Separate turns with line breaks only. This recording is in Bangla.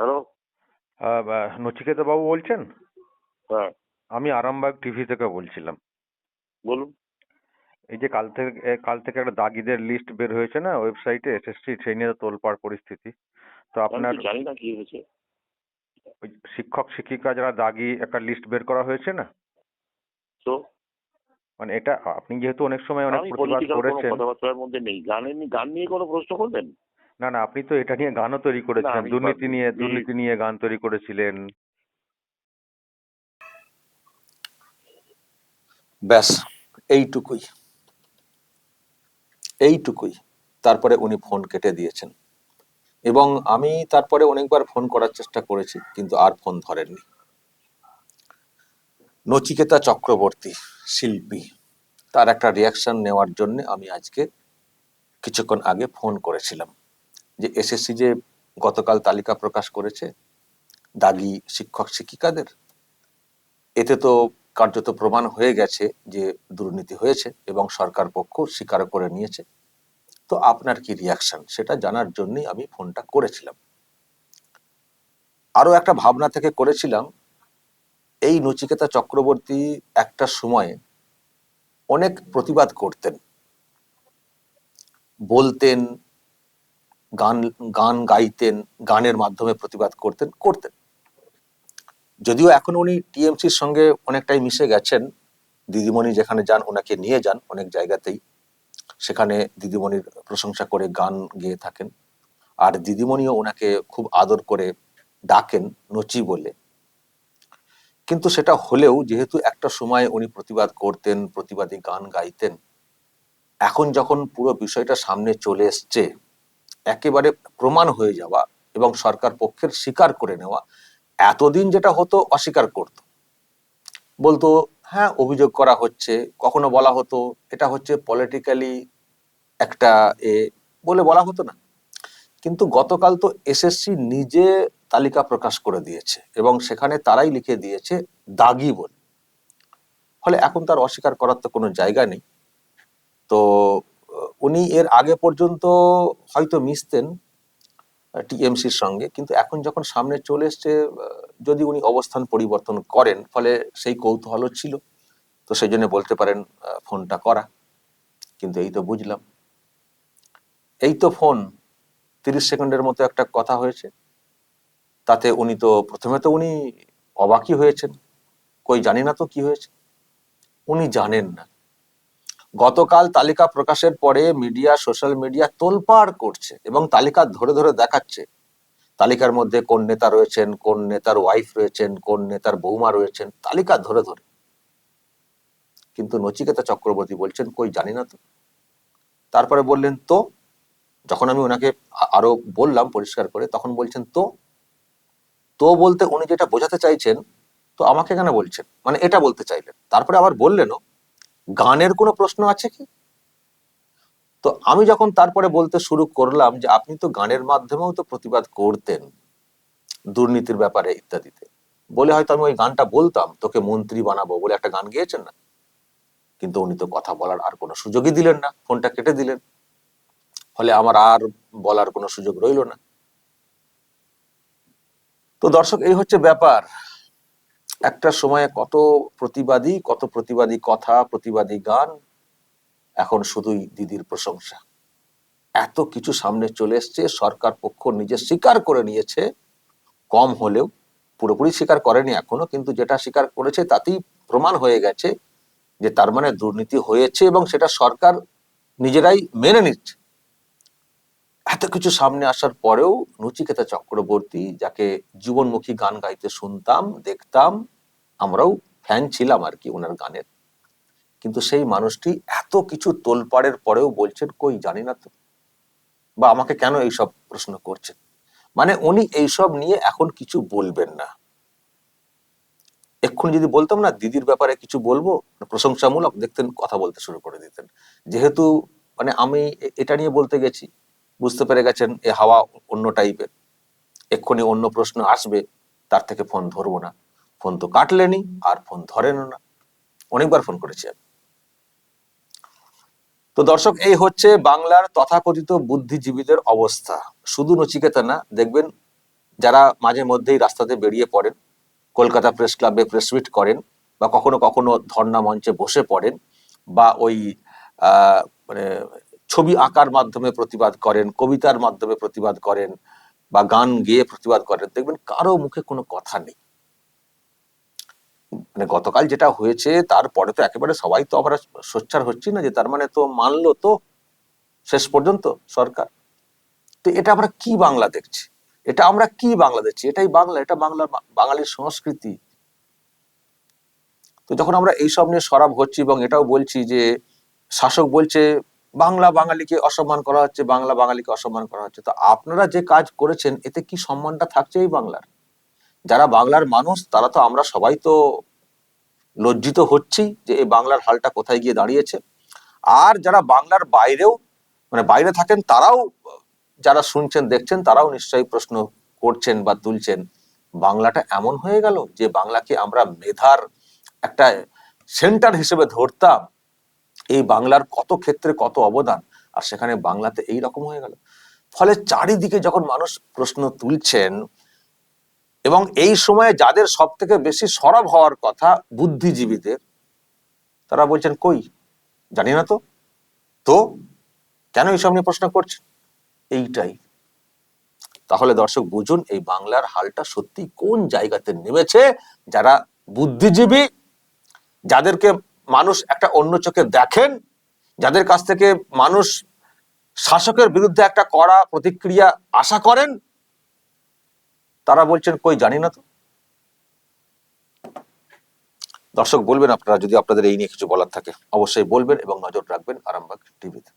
হ্যালো?
নচিকেতা বাবু বলছেন?
হ্যাঁ।
আমি আরামবাগ টিভি থেকে বলছিলাম।
বলুন।
এই যে কাল থেকে কাল থেকে একটা দাগিদের লিস্ট বের হয়েছে না ওয়েবসাইটে এসএসসি সেই নিয়ে তোলপাড় পরিস্থিতি। তো আপনার
জানি না কি হয়েছে।
শিক্ষক শিক্ষিকা যারা দাগি একটা লিস্ট বের করা হয়েছে না?
তো?
মানে এটা আপনি যেহেতু অনেক সময় অনেক প্রতিবাদ করেছেন।
কথাবার্তার মধ্যে নেই। গানের নি- গান নিয়ে কোনো প্রশ্ন করবেন
না না আপনি তো এটা নিয়ে গানও তৈরি করেছিলেন। দুর্নীতি নিয়ে দুর্নীতি নিয়ে গান তৈরি করেছিলেন।
ব্যাস এইটুকুই। এইটুকুই। তারপরে উনি ফোন কেটে দিয়েছেন। এবং আমি তারপরে অনেকবার ফোন করার চেষ্টা করেছি কিন্তু আর ফোন ধরেননি। নচিকেতা চক্রবর্তী শিল্পী তার একটা রিয়াকশন নেওয়ার জন্য আমি আজকে কিছুক্ষণ আগে ফোন করেছিলাম। যে এসএসসি যে গতকাল তালিকা প্রকাশ করেছে, দাগি শিক্ষক শিক্ষিকাদের, এতে তো কার্যত প্রমাণ হয়ে গেছে যে দুর্নীতি হয়েছে এবং সরকার পক্ষ স্বীকার করে নিয়েছে। তো আপনার কি রিয়াকশন সেটা জানার জন্যই আমি ফোনটা করেছিলাম। আরও একটা ভাবনা থেকে করেছিলাম, এই নচিকেতা চক্রবর্তী একটা সময়ে অনেক প্রতিবাদ করতেন। বলতেন গান গান গাইতেন, গানের মাধ্যমে প্রতিবাদ করতেন করতেন। যদিও এখন উনি টিএমসির সঙ্গে অনেকটাই মিশে গেছেন, দিদিমণি যেখানে যান ওনাকে নিয়ে যান অনেক জায়গাতেই। সেখানে দিদিমণির প্রশংসা করে গান গেয়ে থাকেন। আর দিদিমণিও ওনাকে খুব আদর করে ডাকেন নচি বলে। কিন্তু সেটা হলেও যেহেতু একটা সময় উনি প্রতিবাদ করতেন, প্রতিবাদী গান গাইতেন, এখন যখন পুরো বিষয়টা সামনে চলে এসছে একেবারে প্রমাণ হয়ে যাওয়া এবং সরকার পক্ষের স্বীকার করে নেওয়া, এতদিন যেটা হতো অস্বীকার করত। বলতো হ্যাঁ অভিযোগ করা হচ্ছে, কখনো বলা হতো, এটা হচ্ছে পলিটিক্যালি একটা এ, বলে বলা হতো না। কিন্তু গতকাল তো এসএসসি নিজে তালিকা প্রকাশ করে দিয়েছে এবং সেখানে তারাই লিখে দিয়েছে, দাগি বলে। ফলে এখন তার অস্বীকার করার তো কোনো জায়গা নেই। তো উনি এর আগে পর্যন্ত হয়তো মিশতেন টিএমসির সঙ্গে, কিন্তু এখন যখন সামনে চলে এসছে যদি উনি অবস্থান পরিবর্তন করেন, ফলে সেই কৌতূহলও ছিল। তো সেই জন্য বলতে পারেন ফোনটা করা। কিন্তু এই তো বুঝলাম। এই তো ফোন, তিরিশ সেকেন্ডের মতো একটা কথা হয়েছে। তাতে উনি তো, প্রথমে তো উনি অবাকই হয়েছেন। কই জানি না তো কি হয়েছে। উনি জানেন না। গতকাল তালিকা প্রকাশের পরে মিডিয়া, সোশ্যাল মিডিয়া তোলপাড় করছে এবং তালিকা ধরে ধরে দেখাচ্ছে। তালিকার মধ্যে কোন নেতা রয়েছেন, কোন নেতার ওয়াইফ রয়েছেন, কোন নেতার বৌমা রয়েছেন, তালিকা ধরে ধরে। কিন্তু নচিকেতা চক্রবর্তী বলছেন, কই জানি না তো। তারপরে বললেন, তো? যখন আমি ওনাকে আরও বললাম পরিষ্কার করে, তখন বলছেন, তো? তো বলতে উনি যেটা বোঝাতে চাইছেন, তো আমাকে কেন বলছেন? মানে এটা বলতে চাইলেন। তারপরে আবার বললেনও গানের কোনো প্রশ্ন আছে কি? তো আমি যখন তারপরে বলতে শুরু করলাম যে আপনি তো গানের মাধ্যমেও তো প্রতিবাদ করতেন দুর্নীতির ব্যাপারে ইত্যাদিতে। বলে হয়তো আমি ওই গানটা বলতাম, তোকে মন্ত্রী বানাবো বলে একটা গান গেয়েছেন না। কিন্তু উনি তো কথা বলার আর কোনো সুযোগই দিলেন না, ফোনটা কেটে দিলেন। ফলে আমার আর বলার কোনো সুযোগ রইল না। তো দর্শক, এই হচ্ছে ব্যাপার। একটা সময়ে কত প্রতিবাদী কত প্রতিবাদী কথা, প্রতিবাদী গান, এখন শুধুই দিদির প্রশংসা। এত কিছু সামনে চলে এসছে, সরকার পক্ষ নিজে স্বীকার করে নিয়েছে, কম হলেও, পুরোপুরি স্বীকার করেনি এখনও, কিন্তু যেটা স্বীকার করেছে তাতেই প্রমাণ হয়ে গেছে যে তার মানে দুর্নীতি হয়েছে এবং সেটা সরকার নিজেরাই মেনে নিচ্ছে। এত কিছু সামনে আসার পরেও নচিকেতা চক্রবর্তী, যাকে জীবনমুখী গান গাইতে শুনতাম, দেখতাম, আমরাও ফ্যান ছিলাম আর কি ওনার গানের। কিন্তু সেই মানুষটি এত কিছু তোলপাড়ের পরেও বলছেন, কই, জানি না তো। বা আমাকে কেন এইসব প্রশ্ন করছেন? মানে উনি এইসব নিয়ে এখন কিছু বলবেন না। এক্ষুনি যদি বলতাম না, দিদির ব্যাপারে কিছু বলব, প্রশংসামূলক, দেখতেন, কথা বলতে শুরু করে দিতেন। যেহেতু মানে আমি এটা নিয়ে বলতে গেছি বুঝতে পেরে গেছেন, এ হাওয়া অন্য টাইপের। এক্ষুনি অন্য প্রশ্ন আসবে, তার থেকে ফোন ধরবো না। ফোন তো কাটলেনি, আর ফোন ধরেনও না। অনেকবার ফোন করেছি আমি। তো দর্শক, এই হচ্ছে বাংলার তথাকথিত বুদ্ধিজীবীদের অবস্থা। শুধু নচিকেতা না, দেখবেন যারা মাঝে মধ্যেই রাস্তাতে বেরিয়ে পড়েন, কলকাতা প্রেস ক্লাবে প্রেস মিট করেন, বা কখনো কখনো ধর্ণা মঞ্চে বসে পড়েন, বা ওই মানে ছবি আঁকার মাধ্যমে প্রতিবাদ করেন, কবিতার মাধ্যমে প্রতিবাদ করেন বা গান গেয়ে প্রতিবাদ করেন, দেখবেন কারও মুখে কোনো কথা নেই। মানে গতকাল যেটা হয়েছে, তারপরে তো একেবারে সবাই তো আমরা সোচ্চার হচ্ছি না যে তার মানে তো মানলো তো শেষ পর্যন্ত সরকার। তো এটা আমরা কি বাংলা দেখছি? এটা আমরা কি বাংলা দেখছি? এটাই বাংলা, এটা বাংলা, বাঙালির সংস্কৃতি। তো যখন আমরা এইসব নিয়ে সরাব হচ্ছি এবং এটাও বলছি যে শাসক বলছে বাংলা বাঙালিকে অসম্মান করা হচ্ছে, বাংলা বাঙালিকে অসম্মান করা হচ্ছে। তো আপনারা যে কাজ করেছেন, এতে কি সম্মানটা থাকছে এই বাংলার? যারা বাংলার মানুষ, তারা তো আমরা সবাই তো লজ্জিত হচ্ছি যে এই বাংলার হালটা কোথায় গিয়ে দাঁড়িয়েছে। আর যারা বাংলার বাইরেও মানে বাইরে থাকেন, তারাও যারা শুনছেন, দেখছেন, তারাও নিশ্চয়ই প্রশ্ন করছেন বা তুলছেন, বাংলাটা এমন হয়ে গেল যে বাংলাকে আমরা মেধার একটা সেন্টার হিসেবে ধরতাম এই বাংলার কত ক্ষেত্রে কত অবদান, আর সেখানে বাংলাতে এই রকম হয়ে গেল। ফলে চারিদিকে যখন মানুষ প্রশ্ন তুলছেন, এবং এই সময়ে যাদের সব থেকে বেশি সরব হওয়ার কথা বুদ্ধিজীবীদের, তারা বলছেন, কই, জানি না তো। তো কেন এইসব নিয়ে প্রশ্ন করছেন? এইটাই। তাহলে দর্শক, বুঝুন এই বাংলার হালটা সত্যি কোন জায়গাতে নেমেছে, যারা বুদ্ধিজীবী, যাদেরকে মানুষ একটা অন্য চোখে দেখেন, যাদের কাছ থেকে মানুষ শাসকের বিরুদ্ধে একটা কড়া প্রতিক্রিয়া আশা করেন, তারা বলছেন, কই, জানি না তো। দর্শক, বলবেন আপনারা, যদি আপনাদের এই নিয়ে কিছু বলার থাকে, অবশ্যই বলবেন এবং নজর রাখবেন আরামবাগ টিভিতে।